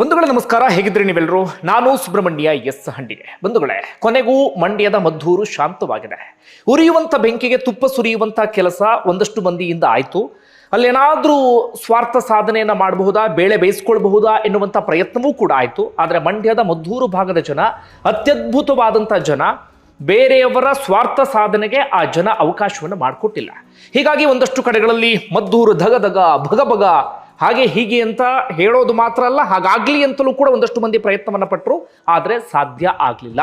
ಬಂಧುಗಳೇ, ನಮಸ್ಕಾರ. ಹೇಗಿದ್ರಿ ನೀವೆಲ್ಲರೂ? ನಾನು ಸುಬ್ರಹ್ಮಣ್ಯ ಎಸ್ ಹಂಡಿಗೆ. ಬಂಧುಗಳೇ, ಕೊನೆಗೂ ಮಂಡ್ಯದ ಮದ್ದೂರು ಶಾಂತವಾಗಿದೆ. ಉರಿಯುವಂಥ ಬೆಂಕಿಗೆ ತುಪ್ಪ ಸುರಿಯುವಂಥ ಕೆಲಸ ಒಂದಷ್ಟು ಮಂದಿಯಿಂದ ಆಯಿತು. ಅಲ್ಲೇನಾದರೂ ಸ್ವಾರ್ಥ ಸಾಧನೆಯನ್ನು ಮಾಡಬಹುದಾ, ಬೇಳೆ ಬೇಯಿಸ್ಕೊಳ್ಬಹುದಾ ಎನ್ನುವಂಥ ಪ್ರಯತ್ನವೂ ಕೂಡ ಆಯಿತು. ಆದರೆ ಮಂಡ್ಯದ ಮದ್ದೂರು ಭಾಗದ ಜನ, ಅತ್ಯದ್ಭುತವಾದಂಥ ಜನ, ಬೇರೆಯವರ ಸ್ವಾರ್ಥ ಸಾಧನೆಗೆ ಆ ಜನ ಅವಕಾಶವನ್ನು ಮಾಡಿಕೊಟ್ಟಿಲ್ಲ. ಹೀಗಾಗಿ ಒಂದಷ್ಟು ಕಡೆಗಳಲ್ಲಿ ಮದ್ದೂರು ಧಗ ಧಗ ಭಗ ಭಗ ಹಾಗೆ ಹೀಗೆ ಅಂತ ಹೇಳೋದು ಮಾತ್ರ ಅಲ್ಲ, ಹಾಗಾಗ್ಲಿ ಅಂತಲೂ ಕೂಡ ಒಂದಷ್ಟು ಮಂದಿ ಪ್ರಯತ್ನವನ್ನ ಪಟ್ಟರು ಆದರೆ ಸಾಧ್ಯ ಆಗಲಿಲ್ಲ.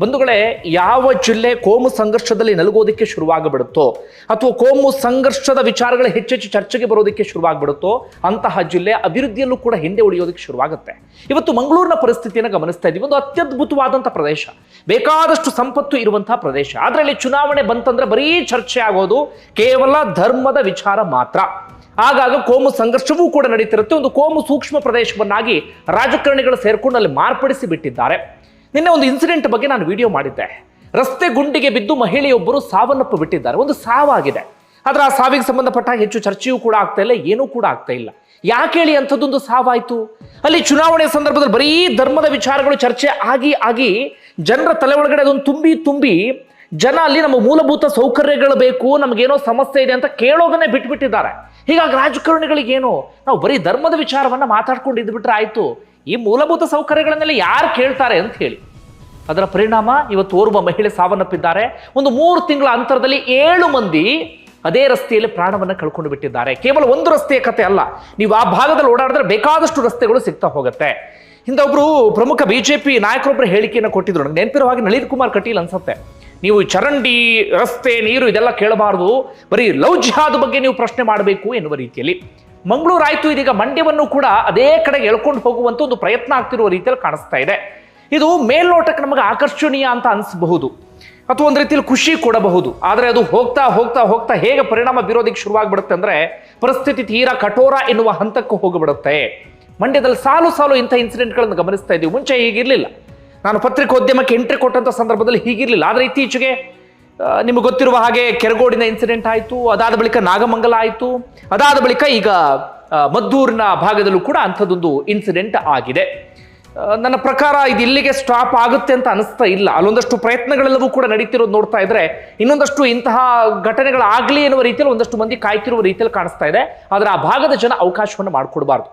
ಬಂಧುಗಳೇ, ಯಾವ ಜಿಲ್ಲೆ ಕೋಮು ಸಂಘರ್ಷದಲ್ಲಿ ನಲುಗೋದಕ್ಕೆ ಶುರುವಾಗಬಿಡುತ್ತೋ, ಅಥವಾ ಕೋಮು ಸಂಘರ್ಷದ ವಿಚಾರಗಳು ಹೆಚ್ಚೆಚ್ಚು ಚರ್ಚೆಗೆ ಬರೋದಕ್ಕೆ ಶುರುವಾಗ್ಬಿಡುತ್ತೋ, ಅಂತಹ ಜಿಲ್ಲೆ ಅಭಿವೃದ್ಧಿಯಲ್ಲೂ ಕೂಡ ಹಿಂದೆ ಉಳಿಯೋದಕ್ಕೆ ಶುರುವಾಗುತ್ತೆ. ಇವತ್ತು ಮಂಗಳೂರಿನ ಪರಿಸ್ಥಿತಿಯನ್ನು ಗಮನಿಸ್ತಾ ಇದ್ದೀವಿ ಒಂದು ಅತ್ಯದ್ಭುತವಾದಂಥ ಪ್ರದೇಶ. ಬೇಕಾದಷ್ಟು ಸಂಪತ್ತು ಇರುವಂತಹ ಪ್ರದೇಶ. ಆದರೆ ಇಲ್ಲಿ ಚುನಾವಣೆ ಬಂತಂದ್ರೆ ಬರೀ ಚರ್ಚೆ ಆಗೋದು ಕೇವಲ ಧರ್ಮದ ವಿಚಾರ ಮಾತ್ರ. ಆಗಾಗ ಕೋಮು ಸಂಘರ್ಷವೂ ಕೂಡ ನಡೀತಿರುತ್ತೆ. ಒಂದು ಕೋಮು ಸೂಕ್ಷ್ಮ ಪ್ರದೇಶವನ್ನಾಗಿ ರಾಜಕಾರಣಿಗಳು ಸೇರಿಕೊಂಡು ಅಲ್ಲಿ ಮಾರ್ಪಡಿಸಿ ಬಿಟ್ಟಿದ್ದಾರೆ. ನಿನ್ನೆ ಒಂದು ಇನ್ಸಿಡೆಂಟ್ ಬಗ್ಗೆ ನಾನು ವಿಡಿಯೋ ಮಾಡಿದ್ದೆ. ರಸ್ತೆ ಗುಂಡಿಗೆ ಬಿದ್ದು ಮಹಿಳೆಯೊಬ್ಬರು ಸಾವನ್ನಪ್ಪು ಬಿಟ್ಟಿದ್ದಾರೆ. ಒಂದು ಸಾವಾಗಿದೆ. ಆದ್ರೆ ಆ ಸಾವಿಗೆ ಸಂಬಂಧಪಟ್ಟ ಹೆಚ್ಚು ಚರ್ಚೆಯೂ ಕೂಡ ಆಗ್ತಾ ಇಲ್ಲ, ಏನೂ ಕೂಡ ಆಗ್ತಾ ಇಲ್ಲ. ಯಾಕೆ ಹೇಳಿ ಅಂಥದ್ದೊಂದು ಸಾವಾಯಿತು? ಅಲ್ಲಿ ಚುನಾವಣೆ ಸಂದರ್ಭದಲ್ಲಿ ಬರೀ ಧರ್ಮದ ವಿಚಾರಗಳು ಚರ್ಚೆ ಆಗಿ ಆಗಿ ಜನರ ತಲೆ ಒಳಗಡೆ ಅದೊಂದು ತುಂಬಿ ತುಂಬಿ ಜನ ಅಲ್ಲಿ ನಮ್ಮ ಮೂಲಭೂತ ಸೌಕರ್ಯಗಳು ಬೇಕು, ನಮಗೇನೋ ಸಮಸ್ಯೆ ಇದೆ ಅಂತ ಕೇಳೋದನ್ನೇ ಬಿಟ್ಬಿಟ್ಟಿದ್ದಾರೆ. ಹೀಗಾಗಿ ರಾಜಕಾರಣಿಗಳಿಗೇನು? ನಾವು ಬರೀ ಧರ್ಮದ ವಿಚಾರವನ್ನು ಮಾತಾಡ್ಕೊಂಡು ಇದ್ಬಿಟ್ರೆ ಆಯಿತು. ಈ ಮೂಲಭೂತ ಸೌಕರ್ಯಗಳನ್ನೆಲ್ಲ ಯಾರು ಕೇಳ್ತಾರೆ ಅಂತ ಹೇಳಿ. ಅದರ ಪರಿಣಾಮ ಇವತ್ತು ಓರ್ವ ಮಹಿಳೆ ಸಾವನ್ನಪ್ಪಿದ್ದಾರೆ. ಒಂದು ಮೂರು ತಿಂಗಳ ಅಂತರದಲ್ಲಿ ಏಳು ಮಂದಿ ಅದೇ ರಸ್ತೆಯಲ್ಲಿ ಪ್ರಾಣವನ್ನು ಕಳ್ಕೊಂಡು ಬಿಟ್ಟಿದ್ದಾರೆ. ಕೇವಲ ಒಂದು ರಸ್ತೆಯ ಕತೆ ಅಲ್ಲ. ನೀವು ಆ ಭಾಗದಲ್ಲಿ ಓಡಾಡಿದ್ರೆ ಬೇಕಾದಷ್ಟು ರಸ್ತೆಗಳು ಸಿಗ್ತಾ ಹೋಗುತ್ತೆ. ಪ್ರಮುಖ ಒಬ್ರು ಪ್ರಮುಖ ಬಿಜೆಪಿ ನಾಯಕರೊಬ್ಬರು ಹೇಳಿಕೆಯನ್ನು ಕೊಟ್ಟಿದ್ರು. ನನಗೆ ನೆನಪಿರೋ ನಳಿನ್ ಕುಮಾರ್ ಕಟೀಲ್ ಅನ್ಸುತ್ತೆ. ನೀವು ಚರಂಡಿ, ರಸ್ತೆ, ನೀರು ಇದೆಲ್ಲ ಕೇಳಬಾರದು. ಬರೀ ಲವ್ ಜಿಹಾದ್ ಬಗ್ಗೆ ನೀವು ಪ್ರಶ್ನೆ ಮಾಡಬೇಕು ಎನ್ನುವ ರೀತಿಯಲ್ಲಿ. ಮಂಗಳೂರು ಆಯಿತು, ಇದೀಗ ಮಂಡ್ಯವನ್ನು ಕೂಡ ಅದೇ ಕಡೆಗೆ ಎಳ್ಕೊಂಡು ಹೋಗುವಂತ ಒಂದು ಪ್ರಯತ್ನ ಆಗ್ತಿರುವ ರೀತಿಯಲ್ಲಿ ಕಾಣಿಸ್ತಾ ಇದೆ. ಇದು ಮೇಲ್ನೋಟಕ್ಕೆ ನಮಗೆ ಆಕರ್ಷಣೀಯ ಅಂತ ಅನಿಸಬಹುದು. ಅಥವಾ ಒಂದು ರೀತಿಯಲ್ಲಿ ಖುಷಿ ಕೊಡಬಹುದು. ಆದರೆ ಅದು ಹೋಗ್ತಾ ಹೋಗ್ತಾ ಹೋಗ್ತಾ ಹೇಗೆ ಪರಿಣಾಮ ಬೀರೋದಕ್ಕೆ ಶುರುವಾಗ್ಬಿಡುತ್ತೆ ಅಂದ್ರೆ ಪರಿಸ್ಥಿತಿ ತೀರಾ ಕಠೋರ ಎನ್ನುವ ಹಂತಕ್ಕೆ ಹೋಗಿಬಿಡುತ್ತೆ. ಮಂಡ್ಯದಲ್ಲಿ ಸಾಲು ಸಾಲು ಇಂಥ ಇನ್ಸಿಡೆಂಟ್ಗಳನ್ನು ಗಮನಿಸ್ತಾ ಇದ್ದೀವಿ ಮುಂಚೆ ಹೀಗಿರಲಿಲ್ಲ. ನಾನು ಪತ್ರಿಕೋದ್ಯಮಕ್ಕೆ ಎಂಟ್ರಿ ಕೊಟ್ಟಂಥ ಸಂದರ್ಭದಲ್ಲಿ ಹೀಗಿರಲಿಲ್ಲ. ಆದರೆ ಇತ್ತೀಚೆಗೆ ನಿಮಗೆ ಗೊತ್ತಿರುವ ಹಾಗೆ ಕೆರಗೋಡಿನ ಇನ್ಸಿಡೆಂಟ್ ಆಯಿತು, ಅದಾದ ಬಳಿಕ ನಾಗಮಂಗಲ ಆಯಿತು, ಅದಾದ ಬಳಿಕ ಈಗ ಮದ್ದೂರಿನ ಭಾಗದಲ್ಲೂ ಕೂಡ ಅಂಥದ್ದೊಂದು ಇನ್ಸಿಡೆಂಟ್ ಆಗಿದೆ. ನನ್ನ ಪ್ರಕಾರ ಇದು ಇಲ್ಲಿಗೆ ಸ್ಟಾಪ್ ಆಗುತ್ತೆ ಅಂತ ಅನಿಸ್ತಾ ಇಲ್ಲ. ಅಲ್ಲೊಂದಷ್ಟು ಪ್ರಯತ್ನಗಳೆಲ್ಲವೂ ಕೂಡ ನಡೀತಿರೋದು ನೋಡ್ತಾ ಇದ್ರೆ, ಇನ್ನೊಂದಷ್ಟು ಇಂತಹ ಘಟನೆಗಳಾಗಲಿ ಎನ್ನುವ ರೀತಿಯಲ್ಲಿ ಒಂದಷ್ಟು ಮಂದಿ ಕಾಯ್ತಿರುವ ರೀತಿಯಲ್ಲಿ ಕಾಣಿಸ್ತಾ ಇದೆ. ಆದರೆ ಆ ಭಾಗದ ಜನ ಅವಕಾಶವನ್ನು ಮಾಡಿಕೊಡ್ಬಾರ್ದು.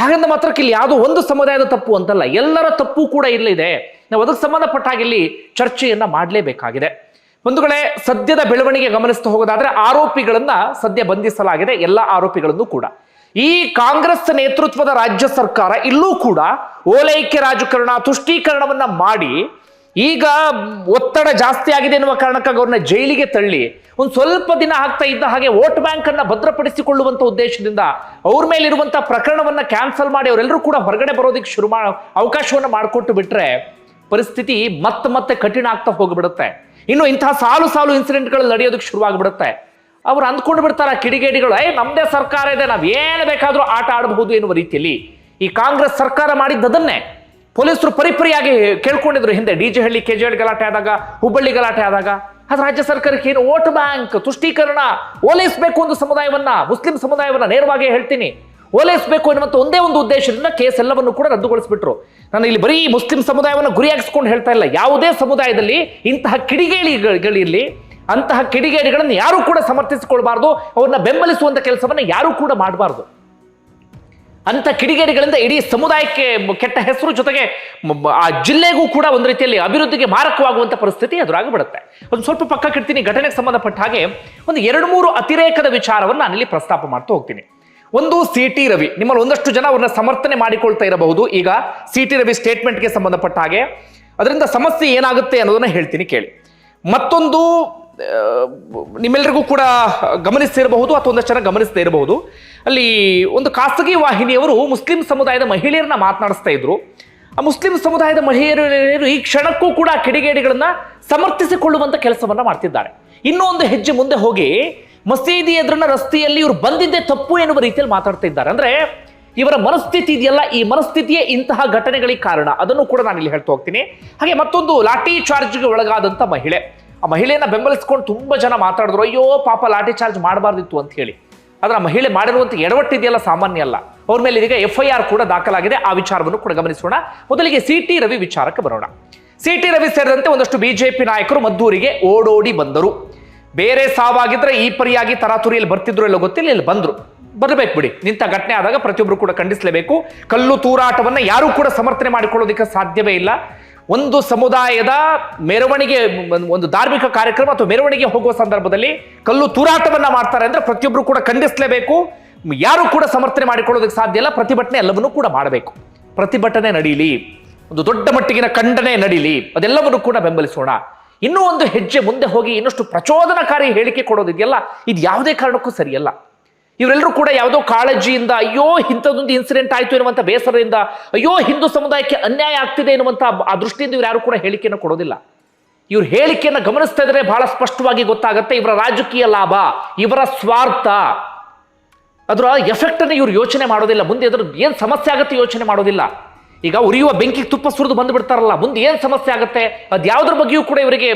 ಹಾಗಂದ ಮಾತ್ರಕ್ಕೆ ಇಲ್ಲಿ ಯಾವುದೋ ಒಂದು ಸಮುದಾಯದ ತಪ್ಪು ಅಂತಲ್ಲ, ಎಲ್ಲರ ತಪ್ಪು ಕೂಡ ಇಲ್ಲಿದೆ. ನಾವು ಅದಕ್ಕೆ ಸಂಬಂಧಪಟ್ಟ ಹಾಗೆ ಇಲ್ಲಿ ಚರ್ಚೆಯನ್ನ ಮಾಡಲೇಬೇಕಾಗಿದೆ. ಬಂಧುಗಳೇ, ಸದ್ಯದ ಬೆಳವಣಿಗೆ ಗಮನಿಸ್ತಾ ಹೋಗೋದಾದ್ರೆ ಆರೋಪಿಗಳನ್ನ ಸದ್ಯ ಬಂಧಿಸಲಾಗಿದೆ, ಎಲ್ಲ ಆರೋಪಿಗಳನ್ನು ಕೂಡ. ಈ ಕಾಂಗ್ರೆಸ್ ನೇತೃತ್ವದ ರಾಜ್ಯ ಸರ್ಕಾರ ಇಲ್ಲೂ ಕೂಡ ಓಲೈಕೆ ರಾಜಕಾರಣ ತುಷ್ಟೀಕರಣವನ್ನ ಮಾಡಿ ಈಗ ಒತ್ತಡ ಜಾಸ್ತಿ ಆಗಿದೆ ಎನ್ನುವ ಕಾರಣಕ್ಕಾಗಿ ಅವ್ರನ್ನ ಜೈಲಿಗೆ ತಳ್ಳಿ. ಒಂದು ಸ್ವಲ್ಪ ದಿನ ಆಗ್ತಾ ಇದ್ದ ಹಾಗೆ ವೋಟ್ ಬ್ಯಾಂಕ್ ಅನ್ನ ಭದ್ರಪಡಿಸಿಕೊಳ್ಳುವಂತ ಉದ್ದೇಶದಿಂದ ಅವ್ರ ಮೇಲಿರುವಂತಹ ಪ್ರಕರಣವನ್ನ ಕ್ಯಾನ್ಸಲ್ ಮಾಡಿ ಅವರೆಲ್ಲರೂ ಕೂಡ ಹೊರಗಡೆ ಬರೋದಕ್ಕೆ ಶುರು ಮಾಡ ಅವಕಾಶವನ್ನ ಮಾಡಿಕೊಟ್ಟು ಬಿಟ್ರೆ ಪರಿಸ್ಥಿತಿ ಮತ್ತೆ ಮತ್ತೆ ಕಠಿಣ ಆಗ್ತಾ ಹೋಗ್ಬಿಡುತ್ತೆ. ಇನ್ನು ಇಂತಹ ಸಾಲು ಸಾಲು ಇನ್ಸಿಡೆಂಟ್ಗಳು ನಡೆಯೋದಕ್ಕೆ ಶುರುವಾಗ್ಬಿಡುತ್ತೆ ಅವ್ರು ಅಂದ್ಕೊಂಡು ಬಿಡ್ತಾರ ಕಿಡಿಗೇಡಿಗಳು ಏ ನಮ್ದೇ ಸರ್ಕಾರ ಇದೆ, ನಾವು ಏನು ಬೇಕಾದ್ರೂ ಆಟ ಆಡಬಹುದು ಎನ್ನುವ ರೀತಿಯಲ್ಲಿ ಈ ಕಾಂಗ್ರೆಸ್ ಸರ್ಕಾರ ಮಾಡಿದ್ದದನ್ನೇ ಪೊಲೀಸರು ಪರಿಪರಿಯಾಗಿ ಕೇಳ್ಕೊಂಡಿದ್ರು ಹಿಂದೆ. D J Halli, K G Halli ಗಲಾಟೆ ಆದಾಗ, ಹುಬ್ಬಳ್ಳಿ ಗಲಾಟೆ ಆದಾಗ. ಅದು ರಾಜ್ಯ ಸರ್ಕಾರಕ್ಕೆ ಏನು ವೋಟ್ ಬ್ಯಾಂಕ್ ತುಷ್ಟೀಕರಣ? ಓಲೈಸಬೇಕು ಒಂದು ಸಮುದಾಯವನ್ನ, ಮುಸ್ಲಿಂ ಸಮುದಾಯವನ್ನ ನೇರವಾಗಿ ಹೇಳ್ತೀನಿ. ಓಲೈಸಬೇಕು ಎನ್ನುವಂತ ಒಂದೇ ಒಂದು ಉದ್ದೇಶದಿಂದ ಕೇಸ್ ಎಲ್ಲವನ್ನು ಕೂಡ ರದ್ದುಗೊಳಿಸ್ಬಿಟ್ರು. ನಾನು ಇಲ್ಲಿ ಬರೀ ಮುಸ್ಲಿಂ ಸಮುದಾಯವನ್ನು ಗುರಿಯಾಗಿಸ್ಕೊಂಡು ಹೇಳ್ತಾ ಇಲ್ಲ. ಯಾವುದೇ ಸಮುದಾಯದಲ್ಲಿ ಇಂತಹ ಕಿಡಿಗೇಡಿಗಳಿರಲಿ, ಅಂತಹ ಕಿಡಿಗೇಡಿಗಳನ್ನು ಯಾರೂ ಕೂಡ ಸಮರ್ಥಿಸಿಕೊಳ್ಬಾರ್ದು, ಅವ್ರನ್ನ ಬೆಂಬಲಿಸುವಂಥ ಕೆಲಸವನ್ನು ಯಾರು ಕೂಡ ಮಾಡಬಾರ್ದು. ಅಂತ ಕಿಡಿಗೇಡಿಗಳಿಂದ ಇಡೀ ಸಮುದಾಯಕ್ಕೆ ಕೆಟ್ಟ ಹೆಸರು ಜೊತೆಗೆ ಆ ಜಿಲ್ಲೆಗೂ ಕೂಡ ಒಂದು ರೀತಿಯಲ್ಲಿ ಅಭಿವೃದ್ಧಿಗೆ ಮಾರಕವಾಗುವಂತ ಪರಿಸ್ಥಿತಿ ಎದುರಾಗಿಬಿಡುತ್ತೆ. ಒಂದು ಸ್ವಲ್ಪ ಪಕ್ಕಕ್ಕೆ ಇಡ್ತೀನಿ, ಘಟನೆಗೆ ಸಂಬಂಧಪಟ್ಟ ಹಾಗೆ ಒಂದು ಎರಡು ಮೂರು ಅತಿರೇಕದ ವಿಚಾರವನ್ನು ನಾನಿಲ್ಲಿ ಪ್ರಸ್ತಾಪ ಮಾಡ್ತಾ ಹೋಗ್ತೀನಿ. ಒಂದು ಸಿ ಟಿ ರವಿ, ನಿಮ್ಮಲ್ಲಿ ಒಂದಷ್ಟು ಜನ ಅವ್ರನ್ನ ಸಮರ್ಥನೆ ಮಾಡಿಕೊಳ್ತಾ ಇರಬಹುದು. ಈಗ ಸಿ ಟಿ ರವಿ ಸ್ಟೇಟ್ಮೆಂಟ್ಗೆ ಸಂಬಂಧಪಟ್ಟ ಹಾಗೆ. ಅದರಿಂದ ಸಮಸ್ಯೆ ಏನಾಗುತ್ತೆ ಅನ್ನೋದನ್ನ ಹೇಳ್ತೀನಿ ಕೇಳಿ. ಮತ್ತೊಂದು ನಿಮ್ಮೆಲ್ಲರಿಗೂ ಕೂಡ ಗಮನಿಸ್ತಿರಬಹುದು ಅಥವಾ ಒಂದಷ್ಟು ಜನ ಗಮನಿಸ್ತಾ ಇರಬಹುದು ಅಲ್ಲಿ ಒಂದು ಖಾಸಗಿ ವಾಹಿನಿಯವರು ಮುಸ್ಲಿಂ ಸಮುದಾಯದ ಮಹಿಳೆಯರನ್ನ ಮಾತನಾಡಿಸ್ತಾ ಇದ್ರು. ಆ ಮುಸ್ಲಿಂ ಸಮುದಾಯದ ಮಹಿಳೆಯರು ಈ ಕ್ಷಣಕ್ಕೂ ಕೂಡ ಕಿಡಿಗೇಡಿಗಳನ್ನ ಸಮರ್ಥಿಸಿಕೊಳ್ಳುವಂತ ಕೆಲಸವನ್ನ ಮಾಡ್ತಿದ್ದಾರೆ. ಇನ್ನೂ ಒಂದು ಹೆಜ್ಜೆ ಮುಂದೆ ಹೋಗಿ ಮಸೀದಿ ಎದುರಿನ ರಸ್ತೆಯಲ್ಲಿ ಇವರು ಬಂದಿದ್ದೇ ತಪ್ಪು ಎನ್ನುವ ರೀತಿಯಲ್ಲಿ ಮಾತಾಡ್ತಾ ಇದ್ದಾರೆ. ಅಂದ್ರೆ ಇವರ ಮನಸ್ಥಿತಿ ಇದೆಯಲ್ಲ, ಈ ಮನಸ್ಥಿತಿಯೇ ಇಂತಹ ಘಟನೆಗಳಿಗೆ ಕಾರಣ. ಅದನ್ನು ಕೂಡ ನಾನು ಇಲ್ಲಿ ಹೇಳ್ತಾ ಹೋಗ್ತೀನಿ. ಹಾಗೆ ಮತ್ತೊಂದು ಲಾಠಿ ಚಾರ್ಜ್ಗೆ ಒಳಗಾದಂತ ಮಹಿಳೆ. ಆ ಮಹಿಳೆಯನ್ನ ಬೆಂಬಲಿಸ್ಕೊಂಡು ತುಂಬ ಜನ ಮಾತಾಡಿದ್ರು, ಅಯ್ಯೋ, ಪಾಪ ಲಾಠಿ ಚಾರ್ಜ್ ಮಾಡಬಾರ್ದಿತ್ತು ಅಂತ ಹೇಳಿ. ಆದ್ರೆ ಆ ಮಹಿಳೆ ಮಾಡಿರುವಂತ ಎಡವಟ್ಟಿದೆಯಲ್ಲ ಸಾಮಾನ್ಯ ಅಲ್ಲ. ಅವ್ರ ಮೇಲೆ ಇದೀಗ ಎಫ್ ಐ ಆರ್ ಕೂಡ ದಾಖಲಾಗಿದೆ. ಆ ವಿಚಾರವನ್ನು ಕೂಡ ಗಮನಿಸೋಣ. ಮೊದಲಿಗೆ ಸಿ ಟಿ ರವಿ ವಿಚಾರಕ್ಕೆ ಬರೋಣ. ಸಿ ಟಿ ರವಿ ಸೇರಿದಂತೆ ಒಂದಷ್ಟು ಬಿಜೆಪಿ ನಾಯಕರು ಮದ್ದೂರಿಗೆ ಓಡೋಡಿ ಬಂದರು. ಬೇರೆ ಸಾವಾಗಿದ್ರೆ ಈ ಪರಿಯಾಗಿ ತರಾತುರಿಯಲ್ಲಿ ಬರ್ತಿದ್ರು ಎಲ್ಲ ಗೊತ್ತಿಲ್ಲ, ಇಲ್ಲಿ ಬಂದ್ರು. ಬರಬೇಕು ಬಿಡಿ. ನಿಂತ ಘಟನೆ ಆದಾಗ ಪ್ರತಿಯೊಬ್ಬರು ಕೂಡ ಖಂಡಿಸಲೇಬೇಕು. ಕಲ್ಲು ತೂರಾಟವನ್ನ ಯಾರೂ ಕೂಡ ಸಮರ್ಥನೆ ಮಾಡಿಕೊಳ್ಳೋದಕ್ಕೆ ಸಾಧ್ಯವೇ ಇಲ್ಲ. ಒಂದು ಸಮುದಾಯದ ಮೆರವಣಿಗೆ, ಒಂದು- ಧಾರ್ಮಿಕ ಕಾರ್ಯಕ್ರಮ ಅಥವಾ ಮೆರವಣಿಗೆ ಹೋಗುವ ಸಂದರ್ಭದಲ್ಲಿ ಕಲ್ಲು ತೂರಾಟವನ್ನ ಮಾಡ್ತಾರೆ ಅಂದ್ರೆ ಪ್ರತಿಯೊಬ್ಬರು ಕೂಡ ಖಂಡಿಸಲೇಬೇಕು. ಯಾರು ಕೂಡ ಸಮರ್ಥನೆ ಮಾಡಿಕೊಳ್ಳೋದಕ್ಕೆ ಸಾಧ್ಯ ಇಲ್ಲ, ಪ್ರತಿಭಟನೆ ಎಲ್ಲವನ್ನೂ ಕೂಡ ಮಾಡಬೇಕು. ಪ್ರತಿಭಟನೆ ನಡೀಲಿ, ಒಂದು ದೊಡ್ಡ ಮಟ್ಟಿಗಿನ ಖಂಡನೆ ನಡೀಲಿ, ಅದೆಲ್ಲವನ್ನು ಕೂಡ ಬೆಂಬಲಿಸೋಣ. ಇನ್ನೂ ಒಂದು ಹೆಜ್ಜೆ ಮುಂದೆ ಹೋಗಿ ಇನ್ನಷ್ಟು ಪ್ರಚೋದನಕಾರಿ ಹೇಳಿಕೆ ಕೊಡೋದಿದೆಯಲ್ಲ ಇದು ಯಾವುದೇ ಕಾರಣಕ್ಕೂ ಸರಿಯಲ್ಲ. ಇವರೆಲ್ಲರೂ ಕೂಡ ಯಾವುದೋ ಕಾಳಜಿಯಿಂದ, ಅಯ್ಯೋ, ಇಂಥದ್ದೊಂದು ಇನ್ಸಿಡೆಂಟ್ ಆಯಿತು ಎನ್ನುವಂಥ ಬೇಸರದಿಂದ, ಅಯ್ಯೋ, ಹಿಂದೂ ಸಮುದಾಯಕ್ಕೆ ಅನ್ಯಾಯ ಆಗ್ತಿದೆ ಎನ್ನುವಂಥ ಆ ದೃಷ್ಟಿಯಿಂದ ಇವ್ರು ಯಾರು ಕೂಡ ಹೇಳಿಕೆಯನ್ನು ಕೊಡೋದಿಲ್ಲ. ಇವ್ರ ಹೇಳಿಕೆಯನ್ನು ಗಮನಿಸ್ತಾ ಇದ್ರೆ ಬಹಳ ಸ್ಪಷ್ಟವಾಗಿ ಗೊತ್ತಾಗುತ್ತೆ, ಇವರ ರಾಜಕೀಯ ಲಾಭ, ಇವರ ಸ್ವಾರ್ಥ. ಅದರ ಎಫೆಕ್ಟ್ ಅನ್ನು ಇವ್ರು ಯೋಚನೆ ಮಾಡೋದಿಲ್ಲ. ಮುಂದೆ ಅದ್ರ ಏನು ಸಮಸ್ಯೆ ಆಗುತ್ತೆ ಯೋಚನೆ ಮಾಡೋದಿಲ್ಲ. ಈಗ ಉರಿಯುವ ಬೆಂಕಿಗೆ ತುಪ್ಪ ಸುರಿದು ಬಂದು ಬಿಡ್ತಾರಲ್ಲ, ಮುಂದೆ ಏನು ಸಮಸ್ಯೆ ಆಗುತ್ತೆ? ಅದು ಯಾವುದ್ರ ಬಗ್ಗೆಯೂ ಕೂಡ ಇವರಿಗೆ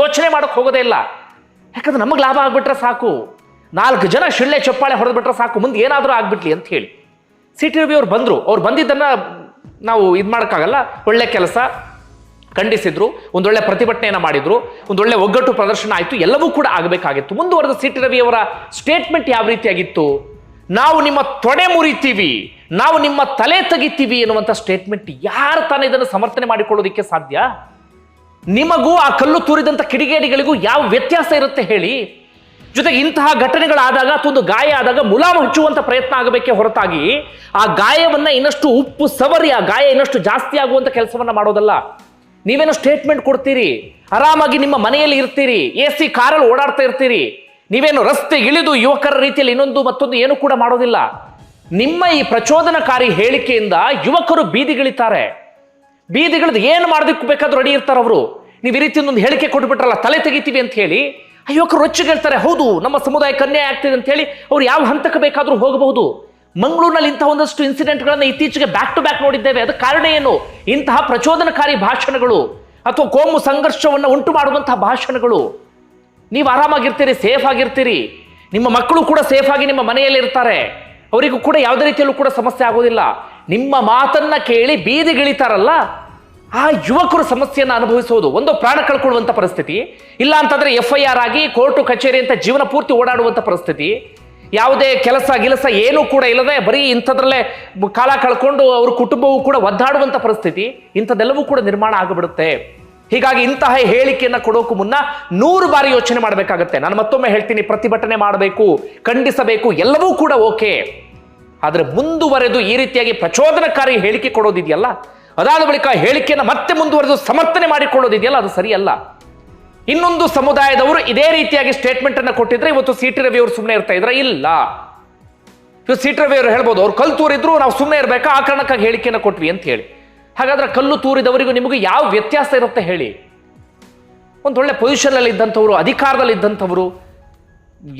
ಯೋಚನೆ ಮಾಡೋಕ್ಕೆ ಹೋಗೋದೇ ಇಲ್ಲ. ಯಾಕಂದ್ರೆ ನಮಗೆ ಲಾಭ ಆಗ್ಬಿಟ್ರೆ ಸಾಕು. ನಾಲ್ಕು ಜನ ಶಿಳ್ಳೆ ಚಪ್ಪಾಳೆ ಹೊಡೆದ್ಬಿಟ್ರೆ ಸಾಕು, ಮುಂದೆ ಏನಾದರೂ ಆಗ್ಬಿಟ್ಲಿ ಅಂತ ಹೇಳಿ. ಸಿ ಟಿ ರವಿ ಅವ್ರು ಬಂದರು. ಅವ್ರು ಬಂದಿದ್ದನ್ನು ನಾವು ಇದು ಮಾಡೋಕ್ಕಾಗಲ್ಲ. ಒಳ್ಳೆ ಕೆಲಸ ಖಂಡಿಸಿದ್ರು. ಒಂದೊಳ್ಳೆ ಪ್ರತಿಭಟನೆಯನ್ನು ಮಾಡಿದ್ರು. ಒಂದೊಳ್ಳೆ ಒಗ್ಗಟ್ಟು ಪ್ರದರ್ಶನ ಆಯಿತು. ಎಲ್ಲವೂ ಕೂಡ ಆಗಬೇಕಾಗಿತ್ತು. ಮುಂದುವರೆದ ಸಿ ಟಿ ರವಿಯವರ ಸ್ಟೇಟ್ಮೆಂಟ್ ಯಾವ ರೀತಿಯಾಗಿತ್ತು? ನಾವು ನಿಮ್ಮ ತೊಡೆ ಮುರಿತೀವಿ. ನಾವು ನಿಮ್ಮ ತಲೆ ತೆಗಿತೀವಿ ಎನ್ನುವಂಥ ಸ್ಟೇಟ್ಮೆಂಟ್ ಯಾರು ತಾನೇ ಇದನ್ನು ಸಮರ್ಥನೆ ಮಾಡಿಕೊಳ್ಳೋದಕ್ಕೆ ಸಾಧ್ಯ? ನಿಮಗೂ ಆ ಕಲ್ಲು ತೂರಿದಂಥ ಕಿಡಿಗೇಡಿಗಳಿಗೂ ಯಾವ ವ್ಯತ್ಯಾಸ ಇರುತ್ತೆ ಹೇಳಿ? ಜೊತೆಗೆ ಇಂತಹ ಘಟನೆಗಳಾದಾಗ ಅಥವಾ ಒಂದು ಗಾಯ ಆದಾಗ ಮುಲಾಮ ಹಚ್ಚುವಂಥ ಪ್ರಯತ್ನ ಆಗಬೇಕೆ ಹೊರತಾಗಿ, ಆ ಗಾಯವನ್ನು ಇನ್ನಷ್ಟು ಉಪ್ಪು ಸವರಿ, ಆ ಗಾಯ ಇನ್ನಷ್ಟು ಜಾಸ್ತಿ ಆಗುವಂತ ಕೆಲಸವನ್ನ ಮಾಡೋದಲ್ಲ. ನೀವೇನು ಸ್ಟೇಟ್ಮೆಂಟ್ ಕೊಡ್ತೀರಿ, ಆರಾಮಾಗಿ ನಿಮ್ಮ ಮನೆಯಲ್ಲಿ ಇರ್ತೀರಿ, ಎ ಸಿ ಕಾರಲ್ಲಿ ಓಡಾಡ್ತಾ ಇರ್ತೀರಿ, ನೀವೇನು ರಸ್ತೆ ಇಳಿದು ಯುವಕರ ರೀತಿಯಲ್ಲಿ ಇನ್ನೊಂದು ಮತ್ತೊಂದು ಏನು ಕೂಡ ಮಾಡೋದಿಲ್ಲ. ನಿಮ್ಮ ಈ ಪ್ರಚೋದನಕಾರಿ ಹೇಳಿಕೆಯಿಂದ ಯುವಕರು ಬೀದಿಗಿಳಿತಾರೆ ಬೀದಿಗಳದ್ದು ಏನು ಮಾಡೋದಕ್ಕೆ ಬೇಕಾದ್ರೂ ರೆಡಿ ಇರ್ತಾರೆ ಅವರು ನೀವು ಈ ರೀತಿ ಹೇಳಿಕೆ ಕೊಟ್ಬಿಟ್ರಲ್ಲ, ತಲೆ ತೆಗಿತೀವಿ ಅಂತ ಹೇಳಿ ಯುವಕರು ರೊಚ್ಚು ಹೇಳ್ತಾರೆ, ಹೌದು, ನಮ್ಮ ಸಮುದಾಯಕ್ಕೆ ಅನ್ಯಾಯ ಆಗ್ತಿದೆ ಅಂತ ಹೇಳಿ ಅವ್ರು ಯಾವ ಹಂತಕ್ಕೆ ಬೇಕಾದರೂ ಹೋಗಬಹುದು. ಮಂಗಳೂರಿನಲ್ಲಿ ಇಂತಹ ಒಂದಷ್ಟು ಇನ್ಸಿಡೆಂಟ್ಗಳನ್ನು ಇತ್ತೀಚೆಗೆ ಬ್ಯಾಕ್ ಟು ಬ್ಯಾಕ್ ನೋಡಿದ್ದೇವೆ. ಅದಕ್ಕೆ ಕಾರಣ ಏನು? ಇಂತಹ ಪ್ರಚೋದನಕಾರಿ ಭಾಷಣಗಳು ಅಥವಾ ಕೋಮು ಸಂಘರ್ಷವನ್ನು ಉಂಟು ಮಾಡುವಂತಹ ಭಾಷಣಗಳು. ನೀವು ಆರಾಮಾಗಿರ್ತೀರಿ ಸೇಫ್ ಆಗಿರ್ತೀರಿ. ನಿಮ್ಮ ಮಕ್ಕಳು ಕೂಡ ಸೇಫ್ ಆಗಿ ನಿಮ್ಮ ಮನೆಯಲ್ಲಿ ಇರ್ತಾರೆ. ಅವರಿಗೂ ಕೂಡ ಯಾವುದೇ ರೀತಿಯಲ್ಲೂ ಕೂಡ ಸಮಸ್ಯೆ ಆಗೋದಿಲ್ಲ. ನಿಮ್ಮ ಮಾತನ್ನ ಕೇಳಿ ಬೀದಿಗಿಳಿತಾರಲ್ಲ ಆ ಯುವಕರು ಸಮಸ್ಯೆಯನ್ನು ಅನುಭವಿಸುವುದು ಒಂದು ಪ್ರಾಣ ಕಳ್ಕೊಳ್ಳುವಂಥ ಪರಿಸ್ಥಿತಿ. ಇಲ್ಲ ಅಂತಂದ್ರೆ ಎಫ್ ಐ ಆರ್ ಆಗಿ ಕೋರ್ಟು ಕಚೇರಿ ಅಂತ ಜೀವನ ಪೂರ್ತಿ ಓಡಾಡುವಂಥ ಪರಿಸ್ಥಿತಿ. ಯಾವುದೇ ಕೆಲಸ ಗಿಲಸ ಏನೂ ಕೂಡ ಇಲ್ಲದೆ ಬರೀ ಇಂಥದ್ರಲ್ಲೇ ಕಾಲ ಕಳ್ಕೊಂಡು ಅವ್ರ ಕುಟುಂಬವೂ ಕೂಡ ಒದ್ದಾಡುವಂಥ ಪರಿಸ್ಥಿತಿ ಇಂಥದ್ದೆಲ್ಲವೂ ಕೂಡ ನಿರ್ಮಾಣ ಆಗಿಬಿಡುತ್ತೆ. ಹೀಗಾಗಿ ಇಂತಹ ಹೇಳಿಕೆಯನ್ನ ಕೊಡೋಕು ಮುನ್ನ ನೂರು ಬಾರಿ ಯೋಚನೆ ಮಾಡಬೇಕಾಗತ್ತೆ. ನಾನು ಮತ್ತೊಮ್ಮೆ ಹೇಳ್ತೀನಿ, ಪ್ರತಿಭಟನೆ ಮಾಡಬೇಕು, ಖಂಡಿಸಬೇಕು, ಎಲ್ಲವೂ ಕೂಡ ಓಕೆ. ಆದರೆ ಮುಂದುವರೆದು ಈ ರೀತಿಯಾಗಿ ಪ್ರಚೋದನಕಾರಿ ಹೇಳಿಕೆ ಕೊಡೋದಿದೆಯಲ್ಲ ಅದಾದ ಬಳಿಕ ಹೇಳಿಕೆಯನ್ನು ಮತ್ತೆ ಮುಂದುವರೆದು ಸಮರ್ಥನೆ ಮಾಡಿಕೊಳ್ಳೋದಿದೆಯಲ್ಲ ಅದು ಸರಿಯಲ್ಲ. ಇನ್ನೊಂದು ಸಮುದಾಯದವರು ಇದೇ ರೀತಿಯಾಗಿ ಸ್ಟೇಟ್ಮೆಂಟ್ ಅನ್ನು ಕೊಟ್ಟಿದ್ರೆ ಇವತ್ತು ಸಿ ಟಿ ರವಿ ಅವರು ಸುಮ್ಮನೆ ಇರ್ತಾ ಇದ್ರ ಇಲ್ಲ. ಇವತ್ತು ಸಿ ಟಿ ರವಿ ಅವರು ಹೇಳ್ಬೋದು, ಅವ್ರು ಕಲ್ಲು ತೂರಿದ್ರು, ನಾವು ಸುಮ್ಮನೆ ಇರಬೇಕಾ? ಆ ಕಾರಣಕ್ಕಾಗಿ ಹೇಳಿಕೆಯನ್ನು ಕೊಟ್ವಿ ಅಂತ ಹೇಳಿ. ಹಾಗಾದ್ರೆ ಕಲ್ಲು ತೂರಿದವರಿಗೂ ನಿಮಗೆ ಯಾವ ವ್ಯತ್ಯಾಸ ಇರುತ್ತೆ ಹೇಳಿ? ಒಂದು ಒಳ್ಳೆ ಪೊಸಿಷನ್ ಅಲ್ಲಿ ಇದ್ದಂಥವ್ರು, ಅಧಿಕಾರದಲ್ಲಿ ಇದ್ದಂಥವ್ರು,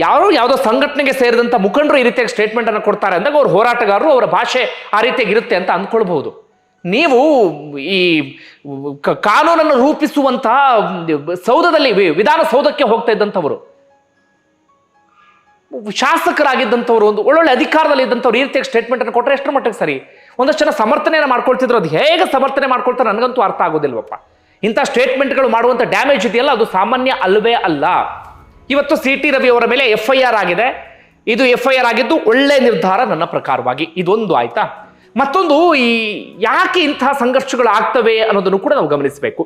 ಯಾರು ಯಾವುದೋ ಸಂಘಟನೆಗೆ ಸೇರಿದಂಥ ಮುಖಂಡರು ಈ ರೀತಿಯಾಗಿ ಸ್ಟೇಟ್ಮೆಂಟ್ ಅನ್ನು ಕೊಡ್ತಾರೆ ಅಂದಾಗ ಅವ್ರ ಹೋರಾಟಗಾರರು, ಅವರ ಭಾಷೆ ಆ ರೀತಿಯಾಗಿರುತ್ತೆ ಅಂತ ಅಂದ್ಕೊಳ್ಬಹುದು. ನೀವು ಈ ಕಾನೂನನ್ನು ರೂಪಿಸುವಂತಹ ಸೌಧದಲ್ಲಿ ವಿಧಾನಸೌಧಕ್ಕೆ ಹೋಗ್ತಾ ಇದ್ದಂಥವರು. ಶಾಸಕರಾಗಿದ್ದಂಥವ್ರು, ಒಂದು ಒಳ್ಳೊಳ್ಳೆ ಅಧಿಕಾರದಲ್ಲಿ ಇದ್ದಂಥವ್ರು, ಈ ರೀತಿಯಾಗಿ ಸ್ಟೇಟ್ಮೆಂಟ್ ಅನ್ನು ಕೊಟ್ಟರೆ ಎಷ್ಟರ ಮಟ್ಟಿಗೆ ಸರಿ? ಒಂದಷ್ಟು ಜನ ಸಮರ್ಥನೆಯನ್ನು ಮಾಡ್ಕೊಳ್ತಿದ್ರು, ಅದು ಹೇಗೆ ಸಮರ್ಥನೆ ಮಾಡ್ಕೊಳ್ತಾರೆ ನನಗಂತೂ ಅರ್ಥ ಆಗೋದಿಲ್ವಪ್ಪ. ಇಂಥ ಸ್ಟೇಟ್ಮೆಂಟ್ಗಳು ಮಾಡುವಂಥ ಡ್ಯಾಮೇಜ್ ಇದೆಯಲ್ಲ, ಅದು ಸಾಮಾನ್ಯ ಅಲ್ಲವೇ ಅಲ್ಲ. ಇವತ್ತು ಸಿ ಟಿ ರವಿ ಅವರ ಮೇಲೆ ಎಫ್ ಐ ಆರ್ ಆಗಿದೆ. ಇದು ಎಫ್ ಐ ಆರ್ ಆಗಿದ್ದು ಒಳ್ಳೆ ನಿರ್ಧಾರ ನನ್ನ ಪ್ರಕಾರವಾಗಿ. ಇದೊಂದು ಆಯ್ತಾ? ಮತ್ತೊಂದು ಈ ಯಾಕೆ ಇಂತಹ ಸಂಘರ್ಷಗಳು ಆಗ್ತವೆ ಅನ್ನೋದನ್ನು ಕೂಡ ನಾವು ಗಮನಿಸಬೇಕು.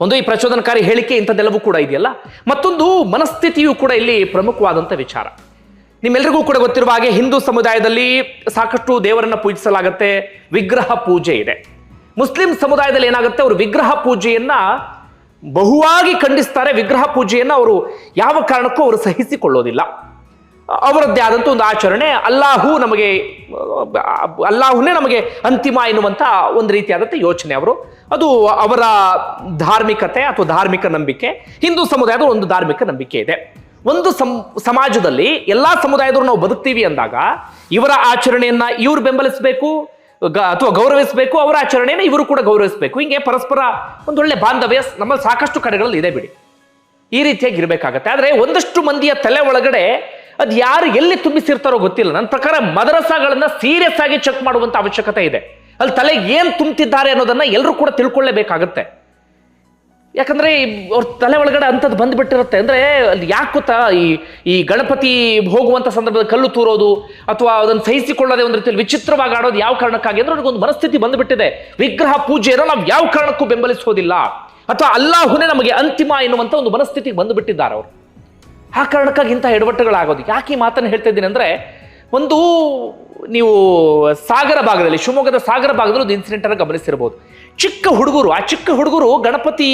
ಒಂದು ಈ ಪ್ರಚೋದನಕಾರಿ ಹೇಳಿಕೆ ಇಂಥದ್ದೆಲ್ಲವೂ ಕೂಡ ಇದೆಯಲ್ಲ? ಮತ್ತೊಂದು ಮನಸ್ಥಿತಿಯು ಕೂಡ ಇಲ್ಲಿ ಪ್ರಮುಖವಾದಂಥ ವಿಚಾರ. ನಿಮ್ಮೆಲ್ಲರಿಗೂ ಕೂಡ ಗೊತ್ತಿರುವ ಹಾಗೆ ಹಿಂದೂ ಸಮುದಾಯದಲ್ಲಿ ಸಾಕಷ್ಟು ದೇವರನ್ನ ಪೂಜಿಸಲಾಗತ್ತೆ, ವಿಗ್ರಹ ಪೂಜೆ ಇದೆ. ಮುಸ್ಲಿಂ ಸಮುದಾಯದಲ್ಲಿ ಏನಾಗುತ್ತೆ, ಅವರು ವಿಗ್ರಹ ಪೂಜೆಯನ್ನ ಬಹುವಾಗಿ ಖಂಡಿಸ್ತಾರೆ, ವಿಗ್ರಹ ಪೂಜೆಯನ್ನ ಅವರು ಯಾವ ಕಾರಣಕ್ಕೂ ಅವರು ಸಹಿಸಿಕೊಳ್ಳೋದಿಲ್ಲ. ಅವರದ್ದೇ ಆದಂಥ ಒಂದು ಆಚರಣೆ. ಅಲ್ಲಾಹು ನಮಗೆ, ಅಲ್ಲಾಹುನೇ ನಮಗೆ ಅಂತಿಮ ಎನ್ನುವಂಥ ಒಂದು ರೀತಿಯಾದಂಥ ಯೋಚನೆ ಅವರು. ಅದು ಅವರ ಧಾರ್ಮಿಕತೆ ಅಥವಾ ಧಾರ್ಮಿಕ ನಂಬಿಕೆ. ಹಿಂದೂ ಸಮುದಾಯದ ಒಂದು ಧಾರ್ಮಿಕ ನಂಬಿಕೆ ಇದೆ. ಒಂದು ಸಮಾಜದಲ್ಲಿ ಎಲ್ಲಾ ಸಮುದಾಯದವರು ನಾವು ಬದುಕ್ತೀವಿ ಅಂದಾಗ ಇವರ ಆಚರಣೆಯನ್ನ ಇವರು ಬೆಂಬಲಿಸಬೇಕು ಅಥವಾ ಗೌರವಿಸಬೇಕು, ಅವರ ಆಚರಣೆಯನ್ನು ಇವರು ಕೂಡ ಗೌರವಿಸಬೇಕು. ಹಿಂಗೆ ಪರಸ್ಪರ ಒಂದೊಳ್ಳೆ ಬಾಂಧವ್ಯ ನಮ್ಮಲ್ಲಿ ಸಾಕಷ್ಟು ಕಡೆಗಳಲ್ಲಿ ಇದೆ ಬಿಡಿ. ಈ ರೀತಿಯಾಗಿ ಇರಬೇಕಾಗತ್ತೆ. ಆದರೆ ಒಂದಷ್ಟು ಮಂದಿಯ ತಲೆ ಒಳಗಡೆ ಅದು ಯಾರು ಎಲ್ಲಿ ತುಂಬಿಸಿರ್ತಾರೋ ಗೊತ್ತಿಲ್ಲ. ನನ್ನ ಪ್ರಕಾರ ಮದರಸಾಗಳನ್ನ ಸೀರಿಯಸ್ ಆಗಿ ಚೆಕ್ ಮಾಡುವಂತ ಅವಶ್ಯಕತೆ ಇದೆ. ಅಲ್ಲಿ ತಲೆ ಏನ್ ತುಂಬ್ತಿದ್ದಾರೆ ಅನ್ನೋದನ್ನ ಎಲ್ಲರೂ ಕೂಡ ತಿಳ್ಕೊಳ್ಳೇಬೇಕಾಗತ್ತೆ. ಯಾಕಂದ್ರೆ ಅವ್ರ ತಲೆ ಒಳಗಡೆ ಅಂಥದ್ದು ಬಂದ್ಬಿಟ್ಟಿರುತ್ತೆ. ಅಂದ್ರೆ ಅಲ್ಲಿ ಯಾಕೆ ಗೊತ್ತಾ ಈ ಈ ಗಣಪತಿ ಹೋಗುವಂಥ ಸಂದರ್ಭದಲ್ಲಿ ಕಲ್ಲು ತೂರೋದು ಅಥವಾ ಅದನ್ನು ಸಹಿಸಿಕೊಳ್ಳೋದೇ ಒಂದು ರೀತಿಯಲ್ಲಿ ವಿಚಿತ್ರವಾಗಿ ಆಡೋದು ಯಾವ ಕಾರಣಕ್ಕಾಗಿ ಅಂದ್ರೆ ಅವ್ರಿಗೊಂದು ಮನಸ್ಥಿತಿ ಬಂದ್ಬಿಟ್ಟಿದೆ. ವಿಗ್ರಹ ಪೂಜೆಯನ್ನು ನಾವು ಯಾವ ಕಾರಣಕ್ಕೂ ಬೆಂಬಲಿಸೋದಿಲ್ಲ. ಅಥವಾ ಅಲ್ಲಾಹುನೇ ನಮಗೆ ಅಂತಿಮ ಎನ್ನುವಂಥ ಒಂದು ಮನಸ್ಥಿತಿಗೆ ಬಂದುಬಿಟ್ಟಿದ್ದಾರೆ ಅವರು. ಆ ಕಾರಣಕ್ಕಾಗಿ ಇಂಥ ಎಡವಟ್ಟುಗಳಾಗೋದು ಯಾಕೆ ಈ ಮಾತನ್ನು ಹೇಳ್ತಾ ಇದ್ದೀನಿ ಅಂದರೆ, ಒಂದು ನೀವು ಸಾಗರ ಭಾಗದಲ್ಲಿ, ಶಿವಮೊಗ್ಗದ ಸಾಗರ ಭಾಗದಲ್ಲಿ ಒಂದು ಇನ್ಸಿಡೆಂಟ್ ಅನ್ನು ಗಮನಿಸಿರ್ಬೋದು. ಚಿಕ್ಕ ಹುಡುಗರು, ಆ ಚಿಕ್ಕ ಹುಡುಗರು ಗಣಪತಿ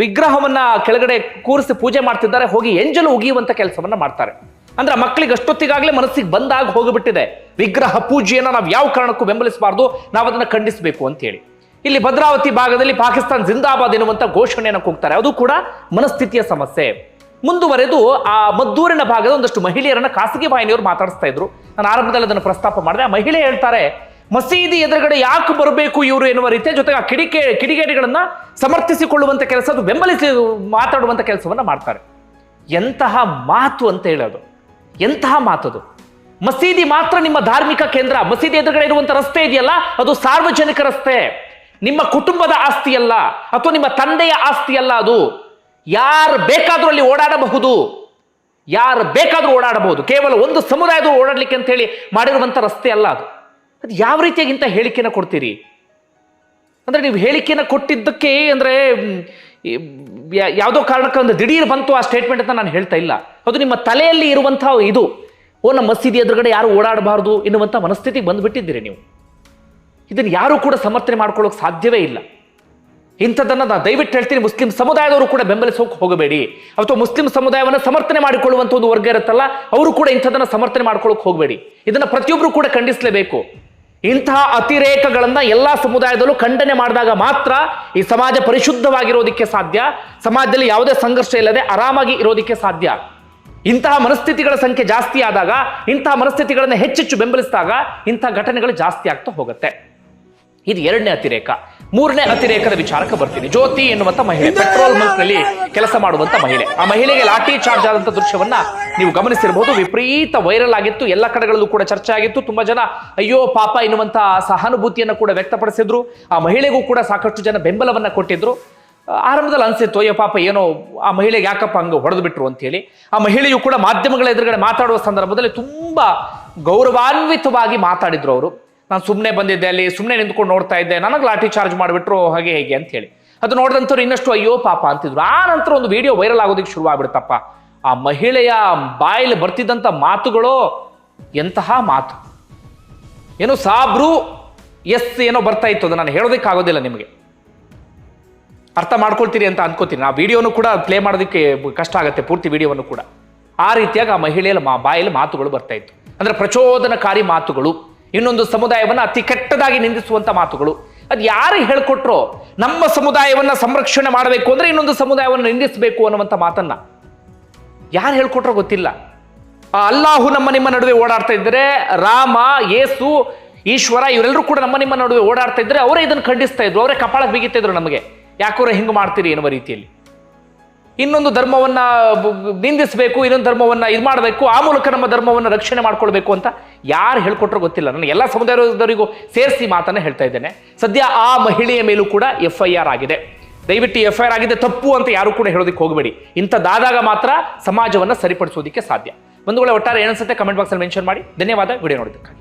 ವಿಗ್ರಹವನ್ನು ಕೆಳಗಡೆ ಕೂರಿಸಿ ಪೂಜೆ ಮಾಡ್ತಿದ್ದಾರೆ, ಹೋಗಿ ಎಂಜಲು ಉಗಿಯುವಂಥ ಕೆಲಸವನ್ನು ಮಾಡ್ತಾರೆ. ಅಂದ್ರೆ ಮಕ್ಕಳಿಗೆ ಅಷ್ಟೊತ್ತಿಗಾಗಲೇ ಮನಸ್ಸಿಗೆ ಬಂದಾಗ ಹೋಗಿಬಿಟ್ಟಿದೆ. ವಿಗ್ರಹ ಪೂಜೆಯನ್ನು ನಾವು ಯಾವ ಕಾರಣಕ್ಕೂ ಬೆಂಬಲಿಸಬಾರ್ದು ನಾವು ಅದನ್ನು ಖಂಡಿಸಬೇಕು ಅಂತೇಳಿ. ಇಲ್ಲಿ ಭದ್ರಾವತಿ ಭಾಗದಲ್ಲಿ ಪಾಕಿಸ್ತಾನ್ ಜಿಂದಾಬಾದ್ ಎನ್ನುವಂಥ ಘೋಷಣೆಯನ್ನು ಕೂಗ್ತಾರೆ. ಅದು ಕೂಡ ಮನಸ್ಥಿತಿಯ ಸಮಸ್ಯೆ. ಮುಂದುವರೆದು ಆ ಮದ್ದೂರಿನ ಭಾಗದ ಒಂದಷ್ಟು ಮಹಿಳೆಯರನ್ನ ಖಾಸಗಿ ವಾಹಿನಿಯವರು ಮಾತಾಡಿಸ್ತಾ ಇದ್ರು. ನಾನು ಆರಂಭದಲ್ಲಿ ಅದನ್ನು ಪ್ರಸ್ತಾಪ ಮಾಡಿದೆ. ಆ ಮಹಿಳೆ ಹೇಳ್ತಾರೆ, ಮಸೀದಿ ಎದುರುಗಡೆ ಯಾಕೆ ಬರಬೇಕು ಇವರು ಎನ್ನುವ ರೀತಿಯ ಜೊತೆಗೆ ಆ ಕಿಡಿಕೆ, ಕಿಡಿಗೇಡಿಗಳನ್ನ ಸಮರ್ಥಿಸಿಕೊಳ್ಳುವಂತ ಕೆಲಸ ಅದು ಬೆಂಬಲಿಸಿ ಮಾತಾಡುವಂತ ಕೆಲಸವನ್ನ ಮಾಡ್ತಾರೆ. ಎಂತಹ ಮಾತು ಅಂತ ಹೇಳೋದು ಎಂತಹ ಮಾತದು ಮಸೀದಿ ಮಾತ್ರ ನಿಮ್ಮ ಧಾರ್ಮಿಕ ಕೇಂದ್ರ, ಮಸೀದಿ ಎದುರುಗಡೆ ಇರುವಂತ ರಸ್ತೆ ಇದೆಯಲ್ಲ, ಅದು ಸಾರ್ವಜನಿಕ ರಸ್ತೆ. ನಿಮ್ಮ ಕುಟುಂಬದ ಆಸ್ತಿಯಲ್ಲ, ಅಥವಾ ನಿಮ್ಮ ತಂದೆಯ ಆಸ್ತಿಯಲ್ಲ ಅದು. ಯಾರು ಬೇಕಾದರೂ ಅಲ್ಲಿ ಓಡಾಡಬಹುದು. ಯಾರು ಬೇಕಾದರೂ ಓಡಾಡಬಹುದು. ಕೇವಲ ಒಂದು ಸಮುದಾಯದ ಓಡಾಡಲಿಕ್ಕೆ ಅಂತ ಹೇಳಿ ಮಾಡಿರುವಂತ ರಸ್ತೆ ಅಲ್ಲ ಅದು. ಅದು ಯಾವ ರೀತಿಯಾಗಿ ಇಂಥ ಹೇಳಿಕೆನ ಕೊಡ್ತೀರಿ? ಅಂದರೆ ನೀವು ಹೇಳಿಕೆನ ಕೊಟ್ಟಿದ್ದಕ್ಕೆ ಅಂದ್ರೆ ಯಾವುದೋ ಕಾರಣಕ್ಕೆ ಒಂದು ದಿಢೀರ್ ಬಂತು ಆ ಸ್ಟೇಟ್ಮೆಂಟ್ ಅಂತ ನಾನು ಹೇಳ್ತಾ ಇಲ್ಲ. ಅದು ನಿಮ್ಮ ತಲೆಯಲ್ಲಿ ಇರುವಂಥ ಇದು. ಓ, ನಮ್ಮ ಮಸೀದಿ ಎದುರುಗಡೆ ಯಾರು ಓಡಾಡಬಾರ್ದು ಎನ್ನುವಂಥ ಮನಸ್ಥಿತಿಗೆ ಬಂದುಬಿಟ್ಟಿದ್ದೀರಿ ನೀವು. ಇದನ್ನು ಯಾರೂ ಕೂಡ ಸಮರ್ಥನೆ ಮಾಡ್ಕೊಳ್ಳೋಕೆ ಸಾಧ್ಯವೇ ಇಲ್ಲ. ಇಂಥದ್ದನ್ನು ನಾನು ದಯವಿಟ್ಟು ಹೇಳ್ತೀನಿ. ಮುಸ್ಲಿಂ ಸಮುದಾಯದವರು ಕೂಡ ಬೆಂಬಲಿಸೋಕೆ ಹೋಗಬೇಡಿ. ಅಥವಾ ಮುಸ್ಲಿಂ ಸಮುದಾಯವನ್ನು ಸಮರ್ಥನೆ ಮಾಡಿಕೊಳ್ಳುವಂಥ ಒಂದು ವರ್ಗ ಇರುತ್ತಲ್ಲ, ಅವರು ಕೂಡ ಇಂಥದ್ದನ್ನು ಸಮರ್ಥನೆ ಮಾಡ್ಕೊಳ್ಳೋಕೆ ಹೋಗಬೇಡಿ. ಇದನ್ನು ಪ್ರತಿಯೊಬ್ಬರು ಕೂಡ ಖಂಡಿಸಲೇಬೇಕು. ಇಂತಹ ಅತಿರೇಕಗಳನ್ನ ಎಲ್ಲ ಸಮುದಾಯದಲ್ಲೂ ಖಂಡನೆ ಮಾಡಿದಾಗ ಮಾತ್ರ ಈ ಸಮಾಜ ಪರಿಶುದ್ಧವಾಗಿರೋದಕ್ಕೆ ಸಾಧ್ಯ. ಸಮಾಜದಲ್ಲಿ ಯಾವುದೇ ಸಂಘರ್ಷ ಇಲ್ಲದೆ ಆರಾಮಾಗಿ ಇರೋದಕ್ಕೆ ಸಾಧ್ಯ. ಇಂತಹ ಮನಸ್ಥಿತಿಗಳ ಸಂಖ್ಯೆ ಜಾಸ್ತಿ ಆದಾಗ, ಇಂತಹ ಮನಸ್ಥಿತಿಗಳನ್ನು ಹೆಚ್ಚೆಚ್ಚು ಬೆಂಬಲಿಸಿದಾಗ ಇಂತಹ ಘಟನೆಗಳು ಜಾಸ್ತಿ ಆಗ್ತಾ ಹೋಗುತ್ತೆ. ಇದು ಎರಡನೇ ಅತಿರೇಕ. ಮೂರನೇ ಅತಿರೇಕದ ವಿಚಾರಕ್ಕೆ ಬರ್ತೀನಿ. ಜ್ಯೋತಿ ಎನ್ನುವಂತ ಮಹಿಳೆ ಪೆಟ್ರೋಲ್ನಲ್ಲಿ ಕೆಲಸ ಮಾಡುವಂತ ಮಹಿಳೆ. ಆ ಮಹಿಳೆಗೆ ಲಾಠಿ ಚಾರ್ಜ್ ಆದಂತ ದೃಶ್ಯವನ್ನ ನೀವು ಗಮನಿಸಿರಬಹುದು ವಿಪರೀತ ವೈರಲ್ ಆಗಿತ್ತು. ಎಲ್ಲ ಕಡೆಗಳಲ್ಲೂ ಕೂಡ ಚರ್ಚೆ ಆಗಿತ್ತು. ತುಂಬಾ ಜನ ಅಯ್ಯೋ ಪಾಪ ಎನ್ನುವಂತ ಸಹಾನುಭೂತಿಯನ್ನು ಕೂಡ ವ್ಯಕ್ತಪಡಿಸಿದ್ರು. ಆ ಮಹಿಳೆಗೂ ಕೂಡ ಸಾಕಷ್ಟು ಜನ ಬೆಂಬಲವನ್ನ ಕೊಟ್ಟಿದ್ರು. ಆರಂಭದಲ್ಲಿ ಅನ್ಸಿತ್ತು ಅಯ್ಯೋ ಪಾಪ ಏನೋ ಆ ಮಹಿಳೆಗೆ ಯಾಕಪ್ಪ ಹಂಗೆ ಹೊಡೆದು ಬಿಟ್ರು ಅಂತ ಹೇಳಿ ಆ ಮಹಿಳೆಯು ಕೂಡ ಮಾಧ್ಯಮಗಳ ಎದುರುಗಡೆ ಮಾತಾಡುವ ಸಂದರ್ಭದಲ್ಲಿ ತುಂಬಾ ಗೌರವಾನ್ವಿತವಾಗಿ ಮಾತಾಡಿದ್ರು ಅವರು. ನಾನು ಸುಮ್ಮನೆ ಬಂದಿದ್ದೆ ಅಲ್ಲಿ ಸುಮ್ಮನೆ ನಿಂತ್ಕೊಂಡು ನೋಡ್ತಾ ಇದ್ದೆ. ನನಗೆ ಲಾಠಿ ಚಾರ್ಜ್ ಮಾಡಿಬಿಟ್ರು ಹಾಗೆ ಹೇಗೆ ಅಂತ ಹೇಳಿ. ಅದು ನೋಡಿದಂಥವ್ರು ಇನ್ನಷ್ಟು ಅಯ್ಯೋ ಪಾಪ ಅಂತಿದ್ರು. ಆ ನಂತರ ಒಂದು ವಿಡಿಯೋ ವೈರಲ್ ಆಗೋದಕ್ಕೆ ಶುರು ಆಗ್ಬಿಡ್ತಪ್ಪ. ಆ ಮಹಿಳೆಯ ಬಾಯಲ್ಲಿ ಬರ್ತಿದ್ದಂಥ ಮಾತುಗಳು ಎಂತಹ ಮಾತು? ಏನು ಸಾಬ್ರು, ಎಸ್, ಏನೋ ಬರ್ತಾ ಇತ್ತು ಅದು ನಾನು ಹೇಳೋದಕ್ಕಾಗೋದಿಲ್ಲ ನಿಮಗೆ. ಅರ್ಥ ಮಾಡ್ಕೊಳ್ತೀರಿ ಅಂತ ಅನ್ಕೋತೀನಿ. ಆ ವಿಡಿಯೋನು ಕೂಡ ಪ್ಲೇ ಮಾಡೋದಕ್ಕೆ ಕಷ್ಟ ಆಗುತ್ತೆ, ಪೂರ್ತಿ ವಿಡಿಯೋವನ್ನು ಕೂಡ. ಆ ರೀತಿಯಾಗಿ ಆ ಮಹಿಳೆಯ ಮಾ, ಬಾಯಲ್ಲಿ ಮಾತುಗಳು ಬರ್ತಾ ಇತ್ತು. ಅಂದರೆ ಪ್ರಚೋದನಕಾರಿ ಮಾತುಗಳು. ಇನ್ನೊಂದು ಸಮುದಾಯವನ್ನು ಅತಿ ಕೆಟ್ಟದಾಗಿ ನಿಂದಿಸುವಂಥ ಮಾತುಗಳು. ಅದು ಯಾರು ಹೇಳ್ಕೊಟ್ರೋ ನಮ್ಮ ಸಮುದಾಯವನ್ನು ಸಂರಕ್ಷಣೆ ಮಾಡಬೇಕು ಅಂದರೆ ಇನ್ನೊಂದು ಸಮುದಾಯವನ್ನು ನಿಂದಿಸಬೇಕು ಅನ್ನುವಂಥ ಮಾತನ್ನು ಯಾರು ಹೇಳ್ಕೊಟ್ರೋ ಗೊತ್ತಿಲ್ಲ. ಆ ಅಲ್ಲಾಹು ನಮ್ಮ ನಿಮ್ಮ ನಡುವೆ ಓಡಾಡ್ತಾ ಇದ್ದರೆ ರಾಮ, ಯೇಸು, ಈಶ್ವರ ಇವರೆಲ್ಲರೂ ಕೂಡ ನಮ್ಮ ನಿಮ್ಮ ನಡುವೆ ಓಡಾಡ್ತಾ ಇದ್ದರೆ ಅವರೇ ಇದನ್ನು ಖಂಡಿಸ್ತಾ ಇದ್ರು. ಅವರೇ ಕಪಾಳಕ್ಕೆ ಬಿಗಿತಾ ನಮಗೆ. ಯಾಕೋರೆ ಹಿಂಗೆ ಮಾಡ್ತೀರಿ ಎನ್ನುವ ರೀತಿಯಲ್ಲಿ. ಇನ್ನೊಂದು ಧರ್ಮವನ್ನು ನಿಂದಿಸಬೇಕು, ಇನ್ನೊಂದು ಧರ್ಮವನ್ನು ಇದು ಮಾಡಬೇಕು, ಆ ಮೂಲಕ ನಮ್ಮ ಧರ್ಮವನ್ನು ರಕ್ಷಣೆ ಮಾಡ್ಕೊಳ್ಬೇಕು ಅಂತ ಯಾರು ಹೇಳ್ಕೊಟ್ರೋ ಗೊತ್ತಿಲ್ಲ. ನಾನು ಎಲ್ಲ ಸಮುದಾಯದವರಿಗೂ ಸೇರಿಸಿ ಮಾತನ್ನು ಹೇಳ್ತಾ ಇದ್ದೇನೆ. ಸದ್ಯ ಆ ಮಹಿಳೆಯ ಮೇಲೂ ಕೂಡ ಎಫ್ ಐ ಆರ್ ಆಗಿದೆ. ದಯವಿಟ್ಟು ಎಫ್ ಐ ಆರ್ ಆಗಿದೆ ತಪ್ಪು ಅಂತ ಯಾರು ಕೂಡ ಹೇಳೋದಕ್ಕೆ ಹೋಗಬೇಡಿ. ಇಂಥದ್ದಾದಾಗ ಮಾತ್ರ ಸಮಾಜವನ್ನು ಸರಿಪಡಿಸೋದಕ್ಕೆ ಸಾಧ್ಯ. ಒಂದು ವೇಳೆ ಒಟ್ಟಾರೆ ಏನನ್ಸುತ್ತೆ ಕಮೆಂಟ್ ಬಾಕ್ಸಲ್ಲಿ ಮೆನ್ಷನ್ ಮಾಡಿ. ಧನ್ಯವಾದ. ವಿಡಿಯೋ ನೋಡಿದ್ದಕ್ಕಾಗಿ.